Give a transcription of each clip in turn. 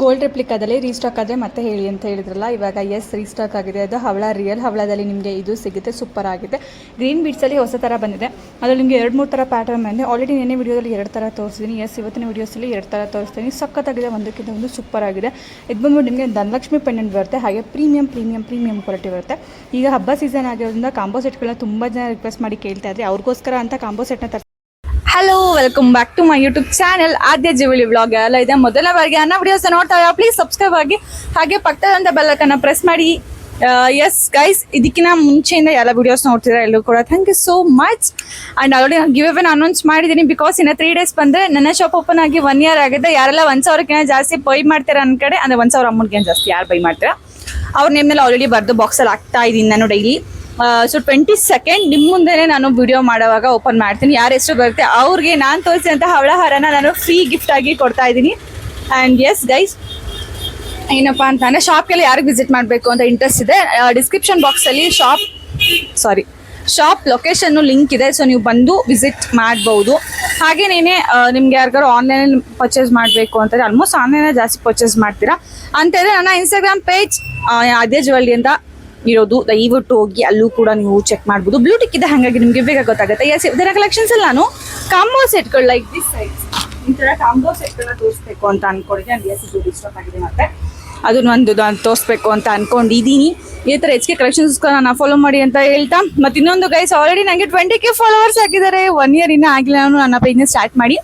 Gold ರೆಪ್ಲಿಕಾದಲ್ಲಿ restock ಆದರೆ ಮತ್ತೆ ಹೇಳಿ ಅಂತ ಹೇಳಿದ್ರಲ್ಲ, ಇವಾಗ ಎಸ್ ರೀಸ್ಟಾಕ್ ಆಗಿದೆ. ಅದು ಹವಳ ರಿಯಲ್ ಹವಳದಲ್ಲಿ ನಿಮಗೆ ಇದು ಸಿಗುತ್ತೆ ಸೂಪರ್ ಆಗಿದೆ. ಗ್ರೀನ್ ಬೀಡ್ಸಲ್ಲಿ ಹೊಸ ಥರ ಬಂದಿದೆ. ಅದರಲ್ಲಿ ನಿಮಗೆ ಎರಡು, ಮೂರು ಥರ ಪ್ಯಾಟರ್ನ್ ಬಂದಿದೆ. ಆಲ್ರೆಡಿ ನೆನ್ನೆ ವಿಡಿಯೋದಲ್ಲಿ ಎರಡು ಥರ ತೋರಿಸಿದ್ದೀನಿ ಎಸ್ ಇವತ್ತಿನ ವೀಡಿಯೋಸಲ್ಲಿ ಎರಡು ಥರ ತೋರಿಸ್ತೀನಿ ಸಖತ್ತಾಗಿದೆ, ಒಂದಕ್ಕಿಂತ ಒಂದು ಸೂಪರ್ ಆಗಿದೆ. ಇದು ಬಂದ್ಬಿಟ್ಟು ನಿಮಗೆ ಧನಲಕ್ಷ್ಮಿ ಪೆಂಡೆಂಟ್ ಬರುತ್ತೆ. ಹಾಗೆ ಪ್ರೀಮಿಯಂ ಪ್ರೀಮಿಯಂ ಪ್ರೀಮಿಯಂ ಕ್ವಾಲಿಟಿ ಬರುತ್ತೆ. ಈಗ ಹಬ್ಬ ಸೀಸನ್ ಆಗಿರೋದ್ರಿಂದ ಕಾಂಬೋ ಸೆಟ್ಗಳನ್ನ ತುಂಬ ಜನ ರಿಕ್ವೆಸ್ಟ್ ಮಾಡಿ ಕೇಳ್ತಾ ಇದ್ರೆ, ಅವ್ರಿಗೋಸ್ಕರ ಅಂತ combo ಸೆಟ್ನ hello welcome back to my YouTube channel Adya ಜೀವಳಿ vlog ಎಲ್ಲ ಇದೆ ಮೊದಲ ಬಾರಿಗೆ ಅನ್ನ ವಿಡಿಯೋಸ್ ನೋಡ್ತಾ ಪ್ಲೀಸ್ ಸಬ್ಸ್ಕ್ರೈಬ್ ಆಗಿ, ಹಾಗೆ ಪಕ್ಕದಂತ ಬೆಲ್ಲಕನ್ನ ಪ್ರೆಸ್ ಮಾಡಿ. ಎಸ್ ಗೈಸ್ ಇದಕ್ಕಿಂತ ಮುಂಚೆಯಿಂದ ಎಲ್ಲ ವಿಡಿಯೋಸ್ ನೋಡ್ತಿದ್ರೆ ಎಲ್ಲರೂ ಕೂಡ. Thank you so much and already give even announce ಮಾಡಿದ್ದೀನಿ. ಬಿಕಾಸ್ ಇನ್ನು ತ್ರೀ ಡೇಸ್ ಬಂದರೆ ನನ್ನ ಶಾಪ್ ಓಪನ್ ಆಗಿ ಒನ್ ಇಯರ್ ಆಗಿದೆ ಯಾರೆಲ್ಲ ಒಂದು ಸಾವಿರಕ್ಕಿಂತ ಜಾಸ್ತಿ ಬೈ ಮಾಡ್ತೀರಾ ಅನ್ ಕಡೆ, ಅಂದರೆ ಒಂದು ಸಾವಿರ ಅಮೌಂಟ್ಗೆ ಜಾಸ್ತಿ ಯಾರು ಬೈ ಮಾಡ್ತೀರಾ? ಅವ್ರ ನೇಮ್ನಲ್ಲಿ ಆಲ್ರೆಡಿ ಬರೆದು ಬಾಕ್ಸಲ್ಲಿ ಹಾಕ್ತಾ ಇದ್ದೀನಿ ನಾನು ಡೈಲಿ ಸೊ ಟ್ವೆಂಟಿ ಸೆಕೆಂಡ್ ನಿಮ್ಮ ಮುಂದೆನೇ ನಾನು ವಿಡಿಯೋ ಮಾಡೋವಾಗ ಓಪನ್ ಮಾಡ್ತೀನಿ. ಯಾರು ಹೆಸರು ಬರುತ್ತೆ ಅವ್ರಿಗೆ ನಾನು ತೋರಿಸಿದಂತಹ ಹವಳಹಾರನ ನಾನು ಫ್ರೀ ಗಿಫ್ಟ್ ಆಗಿ ಕೊಡ್ತಾ ಇದ್ದೀನಿ. ಆ್ಯಂಡ್ ಎಸ್ ಗೈಸ್ ಏನಪ್ಪ ಅಂತಂದರೆ ಶಾಪ್ಗೆಲ್ಲ ಯಾರಿಗೆ ವಿಸಿಟ್ ಮಾಡಬೇಕು ಅಂತ ಇಂಟ್ರೆಸ್ಟ್ ಇದೆ. ಡಿಸ್ಕ್ರಿಪ್ಷನ್ ಬಾಕ್ಸಲ್ಲಿ shop sorry shop location link ಇದೆ. ಸೊ ನೀವು ಬಂದು ವಿಸಿಟ್ ಮಾಡ್ಬೋದು. ಹಾಗೇನೇ ನಿಮ್ಗೆ ಯಾರಿಗಾರು ಆನ್ಲೈನ್ ಪರ್ಚೇಸ್ ಮಾಡಬೇಕು ಅಂತಂದರೆ ಆಲ್ಮೋಸ್ಟ್ ಆನ್ಲೈನೇ ಜಾಸ್ತಿ ಪರ್ಚೇಸ್ ಮಾಡ್ತೀರಾ. ಅಂತಂದರೆ ನನ್ನ ಇನ್ಸ್ಟಾಗ್ರಾಮ್ ಪೇಜ್ ಅದೇ ಜ್ಯುವೆಲ್ರಿ ಅಂತ ಇರೋದು. ದಯವಿಟ್ಟು ಹೋಗಿ ಅಲ್ಲೂ ಕೂಡ ನೀವು ಚೆಕ್ ಮಾಡ್ಬೋದು. ಬ್ಲೂಟಿಕ್ ಇದೆ, ಹಾಗಾಗಿ ನಿಮಗೆ ಬೇಗ ಗೊತ್ತಾಗುತ್ತೆ. ಎಸ್ ಇದರ ಕಲೆಕ್ಷನ್ಸ್ ಅಲ್ಲಿ ನಾನು. ಕಾಂಬೋ ಸೆಟ್ಗಳು ಲೈಕ್ ದಿಸ್ ಸೈಡ್ಸ್ ಈ ಥರ ಕಾಂಬೋ ಸೆಟ್ಗಳನ್ನ ತೋರಿಸ್ಬೇಕು ಅಂತ ಅನ್ಕೊಂಡಿದ್ದೆ ಎಸ್ ಇದು ಡಿಸ್ಟರ್ಬ್ ಆಗಿದೆ ಮತ್ತೆ. ಅದನ್ನ ಒಂದು ನಾನು ತೋರಿಸ್ಬೇಕು ಅಂತ ಅನ್ಕೊಂಡಿದ್ದೀನಿ. ಈ ಥರ ಹೆಚ್ಚಿಗೆ ಕೂಡ ನಾನು ಫಾಲೋ ಮಾಡಿ ಅಂತ ಹೇಳ್ತಾ. ಮತ್ತೆ ಇನ್ನೊಂದು ಗೈಸ್ ಆಲ್ರೆಡಿ ನನಗೆ ಟ್ವೆಂಟಿ ಕೆ ಫಾಲೋವರ್ಸ್ ಆಗಿದ್ದಾರೆ ಒನ್ ಇಯರ್ ಇನ್ನೂ ಆಗಿಲ್ಲ, ನಾನು ನನ್ನ ಪೇಜ್ನ ಸ್ಟಾರ್ಟ್ ಮಾಡಿ.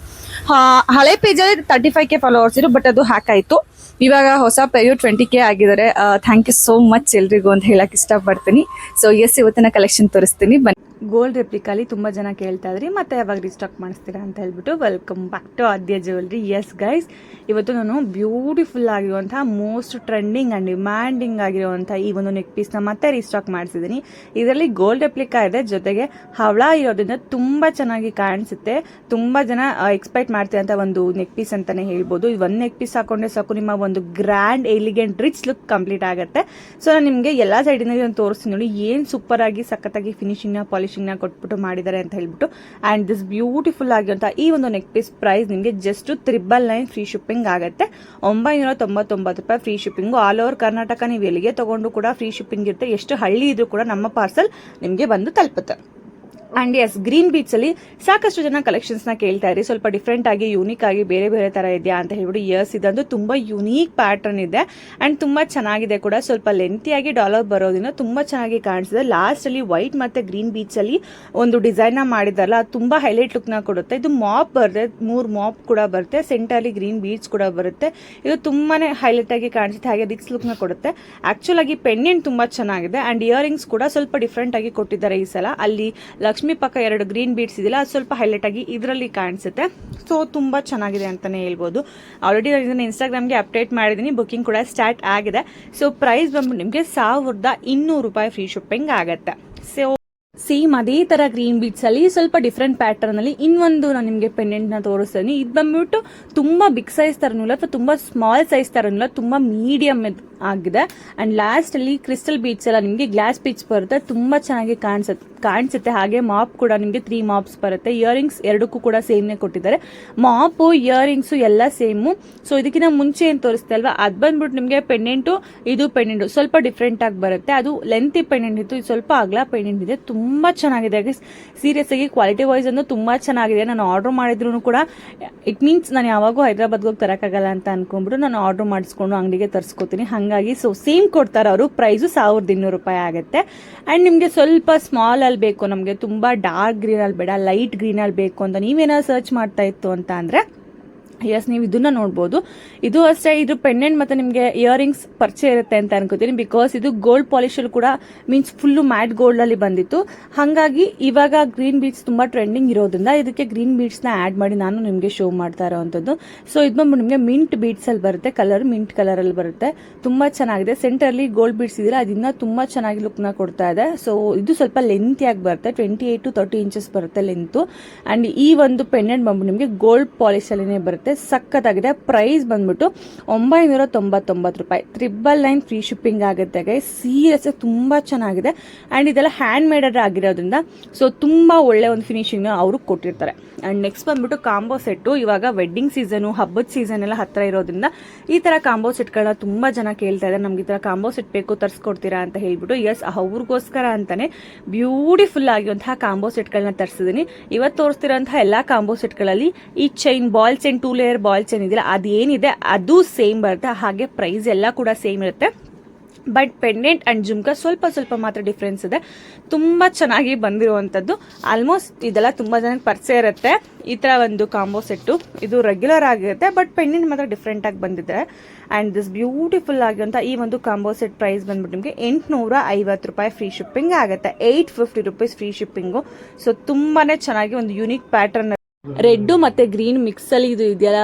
ಹಳೆ ಪೇಜಲ್ಲಿ ತರ್ಟಿ ಫೈವ್ ಕೆ ಫಾಲೋವರ್ಸ್ ಇರು ಬಟ್ ಅದು ಹ್ಯಾಕ್ ಆಯಿತು. ಇವಾಗ ಹೊಸ ಪೇಜು ಟ್ವೆಂಟಿ ಕೆ ಆಗಿದ್ದಾರೆ. ಥ್ಯಾಂಕ್ ಯು ಸೋ ಮಚ್ ಎಲ್ರಿಗೂ ಅಂತ ಹೇಳಕ್ ಇಷ್ಟಪಡ್ತೀನಿ. ಸೊ ಎಸ್ ಇವತ್ತಿನ ಕಲೆಕ್ಷನ್ ತೋರಿಸ್ತೀನಿ. ಬನ್ನಿ. ಗೋಲ್ಡ್ ರೆಪ್ಲಿಕಲ್ಲಿ ತುಂಬ ಜನ ಕೇಳ್ತಾ ಇದ್ರಿ, ಮತ್ತೆ ಯಾವಾಗ ರೀಸ್ಟಾಕ್ ಮಾಡಿಸ್ತೀರಾ ಅಂತ ಹೇಳ್ಬಿಟ್ಟು welcome back to Aadya jewellery yes guys ಇವತ್ತು ನಾನು ಬ್ಯೂಟಿಫುಲ್ ಆಗಿರುವಂತಹ ಮೋಸ್ಟ್ ಟ್ರೆಂಡಿಂಗ್ ಆ್ಯಂಡ್ ಡಿಮ್ಯಾಂಡಿಂಗ್ ಆಗಿರುವಂಥ ಈ ಒಂದು ನೆಕ್ ಪೀಸ್ನ ಮತ್ತೆ ರೀಸ್ಟಾಕ್ ಮಾಡಿಸಿದ್ದೀನಿ. ಇದರಲ್ಲಿ ಗೋಲ್ಡ್ ರೆಪ್ಲಿಕಾ ಇದೆ, ಜೊತೆಗೆ ಹವಳ ಇರೋದ್ರಿಂದ ತುಂಬ ಚೆನ್ನಾಗಿ ಕಾಣಿಸುತ್ತೆ. ತುಂಬ ಜನ ಎಕ್ಸ್ಪೆಕ್ಟ್ ಮಾಡ್ತಿರೋಂಥ ಒಂದು ನೆಕ್ ಪೀಸ್ ಅಂತಲೇ ಹೇಳ್ಬೋದು. ಒಂದು ನೆಕ್ ಪೀಸ್ ಹಾಕೊಂಡ್ರೆ ಸಾಕು, ನಿಮ್ಮ ಒಂದು grand elegant rich look complete ಆಗುತ್ತೆ. ಸೊ ನಾನು ನಿಮಗೆ ಎಲ್ಲ ಸೈಡಿನಲ್ಲಿ ಒಂದು ತೋರಿಸ್ತೀನಿ ನೋಡಿ, ಏನು ಸೂಪರ್ ಆಗಿ, ಸಖತ್ತಾಗಿ ಫಿನಿಶಿಂಗ್ನ ಪಾಲಿಶಿಂಗ್ನ ಕೊಟ್ಬಿಟ್ಟು ಮಾಡಿದ್ದಾರೆ ಅಂತ ಹೇಳ್ಬಿಟ್ಟು. ಆ್ಯಂಡ್ ದಿಸ್ ಬ್ಯೂಟಿಫುಲ್ ಆಗಿರುವಂಥ ಈ ಒಂದು ನೆಕ್ ಪೀಸ್ ಪ್ರೈಸ್ ನಿಮಗೆ just triple nine free shipping ಆಗುತ್ತೆ. ಒಂಬೈನೂರ ತೊಂಬತ್ತೊಂಬತ್ತು ರೂಪಾಯಿ free shipping all over Karnataka ನೀವು ಎಲ್ಲಿಗೆ ತಗೊಂಡು ಕೂಡ ಫ್ರೀ ಶಿಪ್ಪಿಂಗ್ ಇರುತ್ತೆ. ಎಷ್ಟು ಹಳ್ಳಿ ಇದ್ರೂ ಕೂಡ ನಮ್ಮ ಪಾರ್ಸಲ್ ನಿಮಗೆ ಬಂದು ತಲುಪುತ್ತೆ. ಆ್ಯಂಡ್ ಎಸ್ ಗ್ರೀನ್ ಬೀಚ್ ಅಲ್ಲಿ ಸಾಕಷ್ಟು ಜನ ಕಲೆಕ್ಷನ್ಸ್ನ ಕೇಳ್ತಾ ಇರಿ. ಸ್ವಲ್ಪ ಡಿಫ್ರೆಂಟ್ ಆಗಿ ಯೂನಿಕ್ ಆಗಿ ಬೇರೆ ಬೇರೆ ತರ ಇದೆಯಾ ಅಂತ ಹೇಳ್ಬಿಟ್ಟು ಇಯರ್ಸ್ ಇದಂತೂ ತುಂಬಾ ಯುನೀಕ್ ಪ್ಯಾಟರ್ನ್ ಇದೆ. ಅಂಡ್ ತುಂಬಾ ಚೆನ್ನಾಗಿದೆ ಕೂಡ. ಸ್ವಲ್ಪ ಲೆಂತಿಯಾಗಿ ಡಾಲರ್ ಬರೋದ್ರಿಂದ ತುಂಬಾ ಚೆನ್ನಾಗಿ ಕಾಣಿಸಿದೆ. ಲಾಸ್ಟಲ್ಲಿ ವೈಟ್ ಮತ್ತೆ ಗ್ರೀನ್ ಬೀಚಲ್ಲಿ ಒಂದು ಡಿಸೈನ್ನ ಮಾಡಿದಾರಲ್ಲ, ಅದು ತುಂಬ ಹೈಲೈಟ್ನ ಕೊಡುತ್ತೆ. ಇದು ಮಾಪ್ ಬರುತ್ತೆ ಮೂರ್ ಮಾಪ್ ಕೂಡ ಬರುತ್ತೆ ಸೆಂಟರಲ್ಲಿ ಗ್ರೀನ್ ಬೀಚ್ ಕೂಡ ಬರುತ್ತೆ. ಇದು ತುಂಬಾನೇ ಹೈಲೈಟ್ ಆಗಿ ಕಾಣಿಸುತ್ತೆ ಹಾಗೆ ರಿಕ್ಸ್ ಲುಕ್ನ ಕೊಡುತ್ತೆ. ಆಕ್ಚುಲ್ ಆಗಿ ಪೆಂಡೆಂಟ್ ತುಂಬಾ ಚೆನ್ನಾಗಿದೆ. ಆ್ಯಂಡ್ ಇಯರಿಂಗ್ಸ್ ಕೂಡ ಸ್ವಲ್ಪ ಡಿಫ್ರೆಂಟ್ ಆಗಿ ಕೊಟ್ಟಿದ್ದಾರೆ ಈ ಸಲ. ಅಲ್ಲಿ ಲಕ್ಷ್ಮಿ ಪಕ್ಕ ಎರಡು ಗ್ರೀನ್ ಬೀಡ್ಸ್ ಇದೆಯಲ್ಲ, ಅದು ಸ್ವಲ್ಪ ಹೈಲೈಟ್ ಆಗಿ ಇದರಲ್ಲಿ ಕಾಣಿಸುತ್ತೆ. ಸೊ ತುಂಬ ಚೆನ್ನಾಗಿದೆ ಅಂತಲೇ ಹೇಳ್ಬೋದು. ಆಲ್ರೆಡಿ ನಾನು ಇದನ್ನು ಇನ್ಸ್ಟಾಗ್ರಾಮ್ಗೆ ಅಪ್ಡೇಟ್ ಮಾಡಿದ್ದೀನಿ ಬುಕ್ಕಿಂಗ್ ಕೂಡ ಸ್ಟಾರ್ಟ್ ಆಗಿದೆ. ಸೊ ಪ್ರೈಸ್ ಬಂದ್ಬಿಟ್ಟು ನಿಮಗೆ ಸಾವಿರದ ಇನ್ನೂರು ರೂಪಾಯಿ ಫ್ರೀ ಶಿಪ್ಪಿಂಗ್ ಆಗುತ್ತೆ. ಸೊ ಸೇಮ್ ಅದೇ ತರ ಗ್ರೀನ್ ಬೀಟ್ಸ್ ಅಲ್ಲಿ ಸ್ವಲ್ಪ ಡಿಫ್ರೆಂಟ್ ಪ್ಯಾಟರ್ನ್ ಅಲ್ಲಿ ಇನ್ನೊಂದು ನಾನು ನಿಮಗೆ ಪೆಂಡೆಂಟ್ನ ತೋರಿಸ್ತೀನಿ. ಇದು ಬಂದ್ಬಿಟ್ಟು ತುಂಬಾ ಬಿಗ್ ಸೈಜ್ ತರನೂ ಇಲ್ಲ, ಅಥವಾ ತುಂಬಾ ಸ್ಮಾಲ್ ಸೈಜ್ ತರನೂ ಇಲ್ಲ, ತುಂಬಾ ಮೀಡಿಯಂ ಆಗಿದೆ. ಅಂಡ್ ಲಾಸ್ಟ್ ಅಲ್ಲಿ ಕ್ರಿಸ್ಟಲ್ ಬೀಚ್ ಎಲ್ಲ ನಿಮಗೆ ಗ್ಲಾಸ್ ಬೀಚ್ ಬರುತ್ತೆ. ತುಂಬಾ ಚೆನ್ನಾಗಿ ಕಾಣಿಸುತ್ತೆ ಕಾಣಿಸುತ್ತೆ. ಹಾಗೆ ಮಾಪ್ ಕೂಡ ನಿಮಗೆ ತ್ರೀ ಮಾಪ್ಸ್ ಬರುತ್ತೆ. ಇಯರಿಂಗ್ಸ್ ಎರಡಕ್ಕೂ ಕೂಡ ಸೇಮ್ನೇ ಕೊಟ್ಟಿದ್ದಾರೆ. ಮಾಪು ಇಯರಿಂಗ್ಸು ಎಲ್ಲ ಸೇಮು ಸೊ ಇದಕ್ಕಿಂತ ಮುಂಚೆ ಏನು ತೋರಿಸ್ತಾ ಅಲ್ವಾ? ಅದು ಬಂದ್ಬಿಟ್ಟು ನಿಮಗೆ ಪೆಂಡೆಂಟು ಇದು ಪೆಂಡೆಂಟು ಸ್ವಲ್ಪ ಡಿಫ್ರೆಂಟ್ ಆಗಿ ಬರುತ್ತೆ. ಅದು ಲೆಂತಿ ಪೆಂಡೆಂಟ್ ಇತ್ತು. ಇದು ಸ್ವಲ್ಪ ಅಗಲ ಪೆಂಡೆಂಟ್ ಇದೆ. ತುಂಬ ಚೆನ್ನಾಗಿದೆ ಸೀರಿಯಸ್ ಆಗಿ ಕ್ವಾಲಿಟಿ ವೈಸ್ ಅಂದ್ರೆ ತುಂಬ ಚೆನ್ನಾಗಿದೆ. ನಾನು ಆರ್ಡರ್ ಮಾಡಿದ್ರು ಕೂಡ ಇಟ್ ಮೀನ್ಸ್ ನಾನು ಯಾವಾಗೂ ಹೈದರಾಬಾದ್ಗೆ ಹೋಗಿ ತರೋಕ್ಕಾಗಲ್ಲ ಅಂತ ಅನ್ಕೊಂಡ್ಬಿಟ್ಟು ನಾನು ಆರ್ಡರ್ ಮಾಡಿಸ್ಕೊಂಡು ಅಂಗಡಿಗೆ ತರಿಸ್ಕೊತೀನಿ. ಹಾಗಾಗಿ ಸೊ ಸೇಮ್ ಕೊಡ್ತಾರೆ ಅವರು ಪ್ರೈಸು ಸಾವಿರದ ಇನ್ನೂರು ರೂಪಾಯಿ ಆಗುತ್ತೆ. ಆ್ಯಂಡ್ ನಿಮಗೆ ಸ್ವಲ್ಪ ಸ್ಮಾಲ್ ಅಲ್ಲಿ ಬೇಕು, ನಮಗೆ ತುಂಬ ಡಾರ್ಕ್ ಗ್ರೀನಲ್ಲಿ ಬೇಡ ಲೈಟ್ ಗ್ರೀನಲ್ಲಿ ಬೇಕು ಅಂತ ನೀವೇನಾದ್ರು ಸರ್ಚ್ ಮಾಡ್ತಾ ಇತ್ತು ಅಂತ ಅಂದರೆ ಎಸ್ ನೀವು ಇದನ್ನ ನೋಡ್ಬೋದು. ಇದು ಅಷ್ಟೇ, ಇದು ಪೆಂಡೆಂಟ್ ಮತ್ತು ನಿಮಗೆ ಇಯರಿಂಗ್ಸ್ ಪರಿಚಯ ಇರುತ್ತೆ ಅಂತ ಅನ್ಕೋತೀನಿ. ಬಿಕಾಸ್ ಇದು ಗೋಲ್ಡ್ ಪಾಲಿಶಲ್ಲಿ ಕೂಡ ಮೀನ್ಸ್ ಫುಲ್ಲು ಮ್ಯಾಟ್ ಗೋಲ್ಡಲ್ಲಿ ಬಂದಿತ್ತು. ಹಾಗಾಗಿ ಇವಾಗ ಗ್ರೀನ್ ಬೀಡ್ಸ್ ತುಂಬ ಟ್ರೆಂಡಿಂಗ್ ಇರೋದ್ರಿಂದ ಇದಕ್ಕೆ ಗ್ರೀನ್ ಬೀಡ್ಸ್ನ ಆ್ಯಡ್ ಮಾಡಿ ನಾನು ನಿಮಗೆ ಶೋ ಮಾಡ್ತಾ ಇರೋವಂಥದ್ದು. ಸೊ ಇದು ಬಂದ್ಬಿಟ್ಟು ನಿಮಗೆ ಮಿಂಟ್ ಬೀಡ್ಸಲ್ಲಿ ಬರುತ್ತೆ. ಕಲರ್ ಮಿಂಟ್ ಕಲರಲ್ಲಿ ಬರುತ್ತೆ. ತುಂಬ ಚೆನ್ನಾಗಿದೆ. ಸೆಂಟರಲ್ಲಿ ಗೋಲ್ಡ್ ಬೀಡ್ಸ್ ಇದೆಯಲ್ಲ ಅದನ್ನ ತುಂಬ ಚೆನ್ನಾಗಿ ಲುಕ್ನ ಕೊಡ್ತಾ ಇದೆ. ಸೊ ಇದು ಸ್ವಲ್ಪ ಲೆಂತಿಯಾಗಿ ಬರುತ್ತೆ. Twenty eight to thirty inches ಬರುತ್ತೆ ಲೆಂತು ಆ್ಯಂಡ್ ಈ ಒಂದು ಪೆಂಡೆಂಟ್ ಬಂದ್ಬಿಟ್ಟು ನಿಮಗೆ ಗೋಲ್ಡ್ ಪಾಲಿಶಲ್ಲೇ ಬರುತ್ತೆ. ಆಗುತ್ತೆ ಸಖತ್ತಾಗಿದೆ. ಪ್ರೈಸ್ ಬಂದ್ಬಿಟ್ಟು ಒಂಬೈನೂರ ತೊಂಬತ್ತೊಂಬತ್ತು ರೂಪಾಯಿ. ತ್ರಿಬಲ್ ನೈನ್ ಫ್ರೀ ಶಿಪ್ಪಿಂಗ್ ಆಗುತ್ತೆ ಗೈ ಸೀರಿಯಸ್ ತುಂಬ ಚೆನ್ನಾಗಿದೆ. ಆ್ಯಂಡ್ ಇದೆಲ್ಲ ಹ್ಯಾಂಡ್ ಮೇಡರ್ ಆಗಿರೋದ್ರಿಂದ ಸೊ ತುಂಬ ಒಳ್ಳೆ ಒಂದು ಫಿನಿಶಿಂಗ್ ಅವರು ಕೊಟ್ಟಿರ್ತಾರೆ. ಆ್ಯಂಡ್ ನೆಕ್ಸ್ಟ್ ಬಂದ್ಬಿಟ್ಟು ಕಾಂಬೋ ಸೆಟ್ಟು ಇವಾಗ ವೆಡ್ಡಿಂಗ್ ಸೀಸನು ಹಬ್ಬದ ಸೀಸನ್ ಎಲ್ಲ ಹತ್ತಿರ ಇರೋದ್ರಿಂದ, ಈ ಥರ ಕಾಂಬೋ ಸೆಟ್ಗಳನ್ನ ತುಂಬ ಜನ ಕೇಳ್ತಾ ಇದ್ದಾರೆ. ನಮ್ಗೆ ಈ ಥರ ಕಾಂಬೋ ಸೆಟ್ ಬೇಕು, ತರಿಸ್ಕೊಡ್ತೀರಾ ಅಂತ ಹೇಳ್ಬಿಟ್ಟು ಎಸ್ ಅವ್ರಿಗೋಸ್ಕರ ಅಂತಾನೆ ಬ್ಯೂಟಿಫುಲ್ ಆಗಿರುವಂತಹ ಕಾಂಬೋ ಸೆಟ್ಗಳನ್ನ ತರಿಸಿದ್ದೀನಿ ಇವತ್ತು ತೋರಿಸ್ತಿರೋಂತಹ ಎಲ್ಲ ಕಾಂಬೋ ಸೆಟ್ಗಳಲ್ಲಿ ಈ chain balls chain two layer balls ಏನಿದೆಯಲ್ಲ, ಅದೇನಿದೆ, ಅದು ಸೇಮ್ ಬರುತ್ತೆ. ಹಾಗೆ ಪ್ರೈಸ್ ಎಲ್ಲ ಕೂಡ ಸೇಮ್ ಇರುತ್ತೆ. ಬಟ್ ಪೆಂಡೆಂಟ್ ಆ್ಯಂಡ್ ಜುಮ್ಕಾ ಸ್ವಲ್ಪ ಸ್ವಲ್ಪ ಮಾತ್ರ ಡಿಫ್ರೆನ್ಸ್ ಇದೆ. ತುಂಬ ಚೆನ್ನಾಗಿ ಬಂದಿರುವಂಥದ್ದು. ಆಲ್ಮೋಸ್ಟ್ ಇದೆಲ್ಲ ತುಂಬ ಜನಕ್ಕೆ ಪರಿಚಯ ಇರುತ್ತೆ. ಈ ಥರ ಒಂದು ಕಾಂಬೋ ಸೆಟ್ಟು ಇದು ರೆಗ್ಯುಲರ್ ಆಗಿರುತ್ತೆ ಬಟ್ ಪೆಂಡೆಂಟ್ ಮಾತ್ರ ಡಿಫ್ರೆಂಟ್ ಆಗಿ ಬಂದಿದೆ. ಆ್ಯಂಡ್ ದಿಸ್ ಬ್ಯೂಟಿಫುಲ್ ಆಗಿರುವಂಥ ಈ ಒಂದು ಕಾಂಬೋ ಸೆಟ್ ಪ್ರೈಸ್ ಬಂದ್ಬಿಟ್ಟು ನಿಮಗೆ ಎಂಟುನೂರ ಐವತ್ತು ರೂಪಾಯಿ ಫ್ರೀ ಶಿಪ್ಪಿಂಗ್ ಆಗುತ್ತೆ. Eight fifty rupees free shipping so ತುಂಬಾ ಚೆನ್ನಾಗಿ ಒಂದು ಯುನಿಕ್ ಪ್ಯಾಟರ್ನ್ ರೆಡ್ ಮತ್ತೆ ಗ್ರೀನ್ ಮಿಕ್ಸ್ ಅಲ್ಲಿ ಇದು ಇದೆಯಲ್ಲ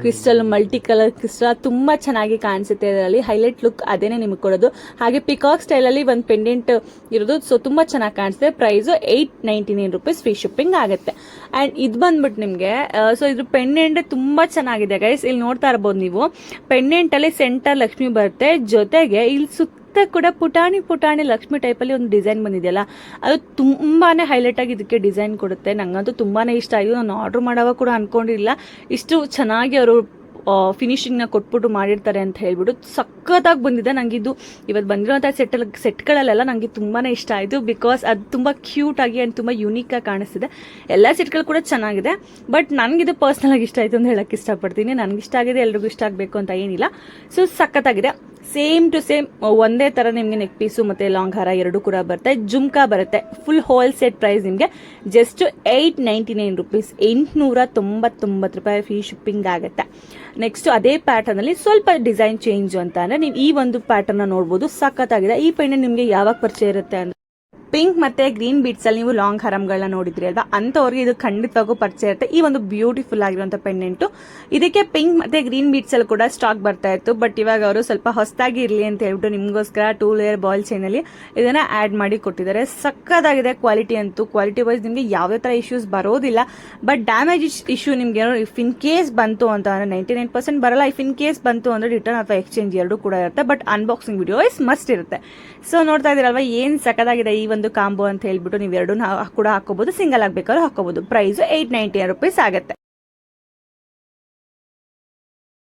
ಕ್ರಿಸ್ಟಲ್ ಮಲ್ಟಿ ಕಲರ್ ಕ್ರಿಸ್ಟಲ್ ತುಂಬಾ ಚೆನ್ನಾಗಿ ಕಾಣಿಸುತ್ತೆ ಇದರಲ್ಲಿ. ಹೈಲೈಟ್ ಲುಕ್ ಅದೇನೆ ನಿಮಗೆ ಕೊಡೋದು. ಹಾಗೆ ಪಿಕಾಕ್ ಸ್ಟೈಲ್ ಅಲ್ಲಿ ಒಂದು ಪೆಂಡೆಂಟ್ ಇರೋದು ಸೊ ತುಂಬಾ ಚೆನ್ನಾಗಿ ಕಾಣಿಸುತ್ತೆ. Price eight ninety nine rupees free shipping ಆಗುತ್ತೆ. ಅಂಡ್ ಇದು ಬಂದ್ಬಿಟ್ಟು ನಿಮಗೆ ಸೊ ಇದ್ರ ಪೆಂಡೆಂಟ್ ತುಂಬಾ ಚೆನ್ನಾಗಿದೆ ಗೈಸ್ ಇಲ್ಲಿ ನೋಡ್ತಾ ಇರ್ಬೋದು ನೀವು. ಪೆಂಡೆಂಟ್ ಅಲ್ಲಿ ಸೆಂಟರ್ ಲಕ್ಷ್ಮಿ ಬರುತ್ತೆ. ಜೊತೆಗೆ ಇಲ್ಲಿ ಸುತ್ತ ಕೂಡ ಪುಟಾಣಿ ಪುಟಾಣಿ ಲಕ್ಷ್ಮಿ ಟೈಪಲ್ಲಿ ಒಂದು ಡಿಸೈನ್ ಬಂದಿದೆಯಲ್ಲ, ಅದು ತುಂಬಾನೇ ಹೈಲೈಟ್ ಆಗಿ ಇದಕ್ಕೆ ಡಿಸೈನ್ ಕೊಡುತ್ತೆ. ನಂಗಂತೂ ತುಂಬಾನೇ ಇಷ್ಟ. ಆಯಿತು ನಾನು ಆರ್ಡರ್ ಮಾಡೋವಾಗ ಕೂಡ ಅನ್ಕೊಂಡಿಲ್ಲ ಇಷ್ಟು ಚೆನ್ನಾಗಿ ಅವರು ಫಿನಿಶಿಂಗ್ನ ಕೊಟ್ಬಿಟ್ಟು ಮಾಡಿರ್ತಾರೆ ಅಂತ ಹೇಳ್ಬಿಟ್ಟು ಸಖತ್ತಾಗಿ ಬಂದಿದೆ. ನಂಗೆ ಇದು ಇವತ್ತು ಬಂದಿರೋಂಥ ಸೆಟ್ ಸೆಟ್ಗಳಲ್ಲೆಲ್ಲ ನನಗೆ ತುಂಬಾ ಇಷ್ಟ ಆಯಿತು ಬಿಕಾಸ್ ಅದು ತುಂಬ ಕ್ಯೂಟ್ ಆಗಿ ಆ್ಯಂಡ್ ತುಂಬ ಯೂನಿಕ್ ಆಗಿ ಕಾಣಿಸ್ತಿದೆ. ಎಲ್ಲ ಸೆಟ್ಗಳು ಕೂಡ ಚೆನ್ನಾಗಿದೆ. ಬಟ್ ನನಗಿದು ಪರ್ಸ್ನಲ್ ಆಗಿ ಇಷ್ಟ ಆಯಿತು ಅಂತ ಹೇಳೋಕ್ಕೆ ಇಷ್ಟಪಡ್ತೀನಿ. ನನಗಿಷ್ಟ ಆಗಿದೆ, ಎಲ್ರಿಗೂ ಇಷ್ಟ ಆಗಬೇಕು ಅಂತ ಏನಿಲ್ಲ. ಸೊ ಸಖತ್ತಾಗಿದೆ. ಸೇಮ್ ಟು ಸೇಮ್ ಒಂದೇ ಥರ ನಿಮಗೆ ನೆಕ್ ಪೀಸು ಮತ್ತು ಲಾಂಗ್ ಹಾರ ಎರಡು ಕೂಡ ಬರುತ್ತೆ. ಜುಮ್ಕಾ ಬರುತ್ತೆ. ಫುಲ್ ಹೋಲ್ ಸೆಟ್ ಪ್ರೈಸ್ ನಿಮಗೆ. Just eight ninety nine rupees ಎಂಟುನೂರ ತೊಂಬತ್ತೊಂಬತ್ತು ರೂಪಾಯಿ ಫ್ರೀ ಶಿಪ್ಪಿಂಗ್ ಆಗುತ್ತೆ. ನೆಕ್ಸ್ಟ್ ಅದೇ ಪ್ಯಾಟರ್ನ್ ಅಲ್ಲಿ ಸ್ವಲ್ಪ ಡಿಸೈನ್ ಚೇಂಜ್ ಅಂತ ಅಂದ್ರೆ ನೀವು ಈ ಒಂದು ಪ್ಯಾಟರ್ನ್ ನೋಡ್ಬೋದು. ಸಖತ್ತಾಗಿದೆ. ಈ ಪೆಂಡೆಂಟ್ ನಿಮಗೆ ಯಾವಾಗ ಪರಿಚಯ ಇರುತ್ತೆ ಅಂದ್ರೆ ಪಿಂಕ್ ಮತ್ತೆ ಗ್ರೀನ್ ಬೀಟ್ಸ್ ಅಲ್ಲಿ ನೀವು ಲಾಂಗ್ ಹರಮ್ಗಳನ್ನ ನೋಡಿದ್ರಿ ಅಲ್ವಾ? ಅಂತವ್ರಿಗೆ ಇದು ಖಂಡಿತವಾಗೂ ಪರಿಚಯ ಇರುತ್ತೆ. ಈ ಒಂದು ಬ್ಯೂಟಿಫುಲ್ ಆಗಿರುವಂತಹ ಪೆಂಡೆಂಟು ಇದಕ್ಕೆ ಪಿಂಕ್ ಮತ್ತೆ ಗ್ರೀನ್ ಬೀಟ್ಸ್ ಅಲ್ಲಿ ಕೂಡ ಸ್ಟಾಕ್ ಬರ್ತಾ ಇತ್ತು. ಬಟ್ ಇವಾಗ ಅವರು ಸ್ವಲ್ಪ ಹೊಸದಾಗಿ ಇರಲಿ ಅಂತ ಹೇಳ್ಬಿಟ್ಟು ನಿಮಗೋಸ್ಕರ ಟೂ ಲೇಯರ್ ಬಾಯ್ಲ್ ಚೈನ್ ಅಲ್ಲಿ ಇದನ್ನ ಆಡ್ ಮಾಡಿ ಕೊಟ್ಟಿದ್ದಾರೆ. ಸಕ್ಕದಾಗಿದೆ ಕ್ವಾಲಿಟಿ ಅಂತೂ. ಕ್ವಾಲಿಟಿ ವೈಸ್ ನಿಮಗೆ ಯಾವುದೇ ತರ ಇಶ್ಯೂಸ್ ಬರೋದಿಲ್ಲ. ಬಟ್ ಡ್ಯಾಮೇಜ್ ಇಶ್ಯೂ ನಿಮ್ಗೆ ಏನೋ ಇಫ್ ಇನ್ ಕೇಸ್ ಬಂತು ಅಂತ ಅಂದ್ರೆ ನೈಂಟಿ ನೈನ್ ಪರ್ಸೆಂಟ್ ಬರಲ್ಲ. ಇಫ್ ಇನ್ ಕೇಸ್ ಬಂತು ಅಂದ್ರೆ ರಿಟರ್ನ್ ಅಥವಾ ಎಕ್ಸ್ಚೇಂಜ್ ಎರಡು ಕೂಡ ಇರುತ್ತೆ. But unboxing video is must ಇರುತ್ತೆ. ಸೊ ನೋಡ್ತಾ ಇದೀರಲ್ವಾ ಏನ್ ಸಕ್ಕದಾಗಿದೆ ಈ ಒಂದು ಕಾಂಬೋ ಅಂತ ಹೇಳ್ಬಿಟ್ಟು ನೀವು ಎರಡು ಕೂಡ ಹಾಕೋಬಹುದು ಸಿಂಗಲ್ ಆಗ್ಬೇಕಾದ್ರೂ ಹಾಕೋಬಹುದು ಪ್ರೈಸ್ ಏಟ್ ನೈಂಟಿ ರುಪೀಸ್ ಆಗುತ್ತೆ.